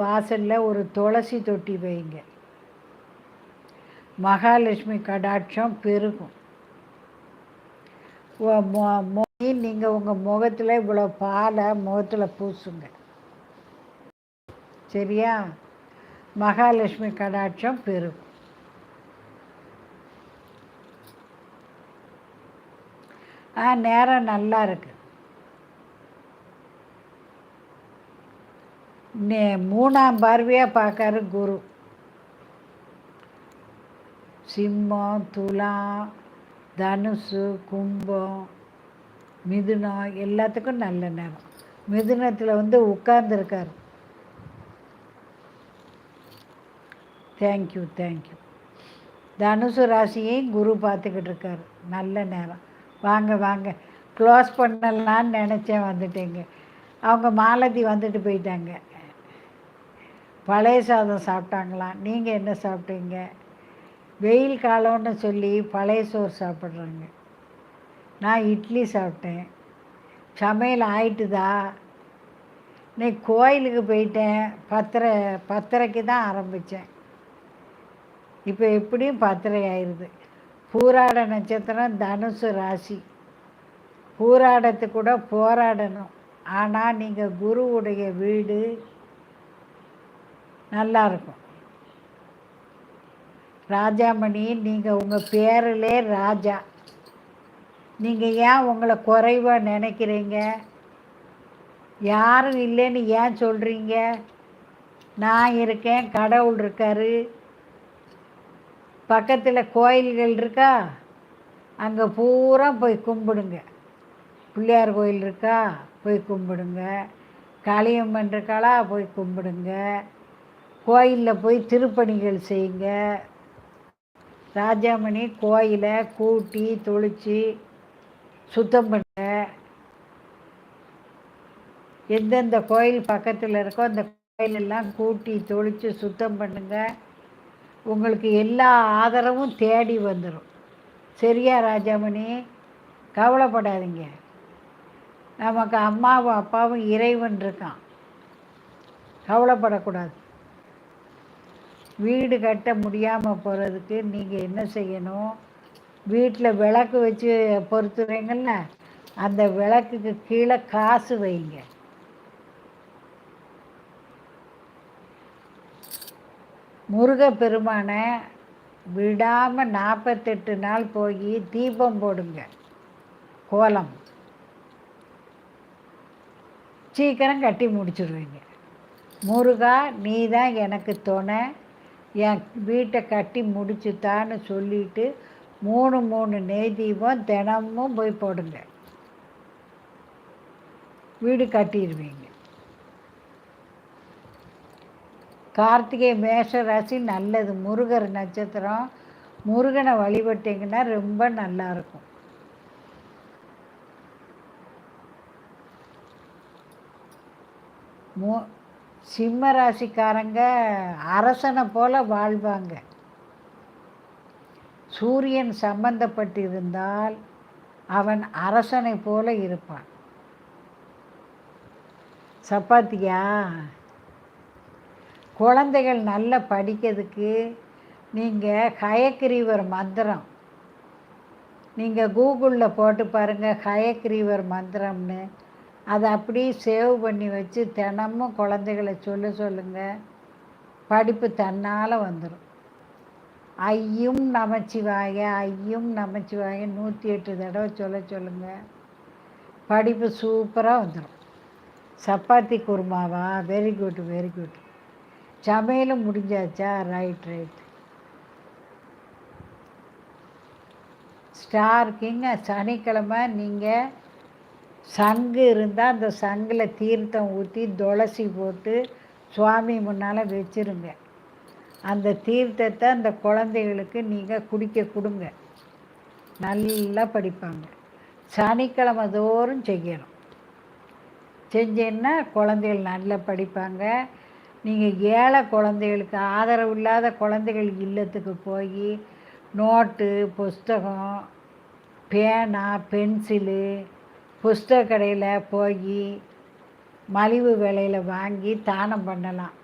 வாசலில் ஒரு துளசி தொட்டி வைங்க. மகாலட்சுமி கடாட்சம் பெருகும். நீங்கள் உங்கள் முகத்தில் இவ்வளோ பாலை முகத்தில் பூசுங்க. சரியா? மகாலட்சுமி கடாட்சம் பெருகும். ஆ நேரம் நல்லா இருக்குது நே மூணாம் பார்வையாக பார்க்காரு குரு. சிம்மம் துலாம் தனுசு கும்பம் மிதுனம் எல்லாத்துக்கும் நல்ல நேரம். மிதுனத்தில் வந்து உட்கார்ந்துருக்கார். Thank you thank you. தனுசு ராசியையும் குரு பார்த்துக்கிட்டு இருக்கார். நல்ல நேரம். வாங்க வாங்க. க்ளோஸ் பண்ணலான்னு நினச்சேன் வந்துட்டேங்க. அவங்க மாலதி வந்துட்டு போயிட்டாங்க. பழைய சாதம் சாப்பிட்டாங்களாம் நீங்கள் என்ன சாப்பிட்டீங்க? வெயில் காலம்னு சொல்லி பழைய சோறு சாப்பிட்றாங்க. நான் இட்லி சாப்பிட்டேன். சமையல் ஆயிட்டுதா? இன்னைக்கு கோயிலுக்கு போயிட்டேன். பத்தரை பத்தரைக்கு தான் ஆரம்பித்தேன் இப்போ எப்படியும் பத்தரை ஆயிடுது பூராட நட்சத்திரம் தனுசு ராசி. பூராடத்து கூட போராடணும். ஆனால் நீங்கள் குருவுடைய வீடு நல்லாயிருக்கும் ராஜாமணி நீங்கள் உங்கள் பேரிலே ராஜா. நீங்கள் ஏன் உங்களை குறைவாக நினைக்கிறீங்க? யாரும் இல்லைன்னு ஏன் சொல்கிறீங்க நான் இருக்கேன் கடவுள் இருக்கார். பக்கத்தில் கோயில்கள் இருக்கா? அங்கே பூரா போய் கும்பிடுங்க. பிள்ளையார் கோயில் இருக்கா? போய் கும்பிடுங்க. காளியம்மன் இருக்காளா? போய் கும்பிடுங்க. கோயிலில் போய் திருப்பணிகள் செய்யுங்க ராஜாமணி கோயிலை கூட்டி தொளிச்சு சுத்தம் பண்ணுங்க எந்தெந்த கோயில் பக்கத்தில் இருக்கோ அந்த கோயிலெல்லாம் கூட்டி தொளிச்சு சுத்தம் பண்ணுங்கள் உங்களுக்கு எல்லா ஆதரவும் தேடி வந்துடும் சரியா ராஜாமணி? கவலைப்படாதீங்க. நமக்கு அம்மாவும் அப்பாவும் இறைவன் இருக்கான். கவலைப்படக்கூடாது. வீடு கட்ட முடியாமல் போகிறதுக்கு நீங்கள் என்ன செய்யணும்? வீட்டில் விளக்கு வச்சு பொறுத்துறீங்கள்ல அந்த விளக்குக்கு கீழே காசு வைங்க. முருகப்பெருமானை விடாமல் நாற்பத்தெட்டு நாள் போய் தீபம் போடுங்க. கோலம். சீக்கிரம் கட்டி முடிச்சிடுவீங்க முருகா நீ தான் எனக்கு துணை. என் வீட்டை கட்டி முடிச்சுத்தான்னு சொல்லிட்டு மூணு மூணு நெய் தீபம் தினமும் போய் போடுங்க. வீடு கட்டிடுவீங்க. கார்த்திகை மேஷ ராசி நல்லது. முருகர் நட்சத்திரம் முருகனை வழிபட்டிங்கன்னா ரொம்ப நல்லாயிருக்கும் மு சிம்ம ராசிக்காரங்க அரசனை போல வாழ்வாங்க. சூரியன் சம்பந்தப்பட்டிருந்தால் அவன் அரசனை போல இருப்பான். சப்பாத்தியா? குழந்தைகள் நல்லா படிக்கிறதுக்கு நீங்கள் ஹயக்ரீவர் மந்திரம். நீங்கள் கூகுளில் போட்டு பாருங்கள் ஹயக்ரீவர் மந்திரம்னு. அதை அப்படியே சேவ் பண்ணி வச்சு தினமும் குழந்தைகளை சொல்ல சொல்லுங்கள் படிப்பு தன்னால் வந்துடும் ஐயும் நமச்சிவாய ஐயும் நமச்சிவாய நூற்றி எட்டு தடவை சொல்ல சொல்லுங்கள் படிப்பு சூப்பராக வந்துடும் சப்பாத்தி குருமாவா? வெரி குட் வெரி குட் சமையலும் முடிஞ்சாச்சா? ரைட் ரைட் ஸ்டார் கிங் சனிக்கிழமை நீங்கள் சங்கு இருந்தால் அந்த சங்கில் தீர்த்தம் ஊற்றி துளசி போட்டு சுவாமி முன்னால் வச்சுருங்க. அந்த தீர்த்தத்தை அந்த குழந்தைகளுக்கு நீங்கள் குடிக்க கொடுங்க. நல்லா படிப்பாங்க. சனிக்கிழமை தோறும் செய்யணும். செஞ்சேன்னா குழந்தைகள் நல்லா படிப்பாங்க. நீங்கள் ஏழை குழந்தைகளுக்கு ஆதரவு இல்லாத குழந்தைகள் இல்லத்துக்கு போய் நோட்டு புஸ்தகம் பேனா பென்சிலு புஸ்தக கடையில் போய் மலிவு விலையில் வாங்கி தானம் பண்ணலாம்.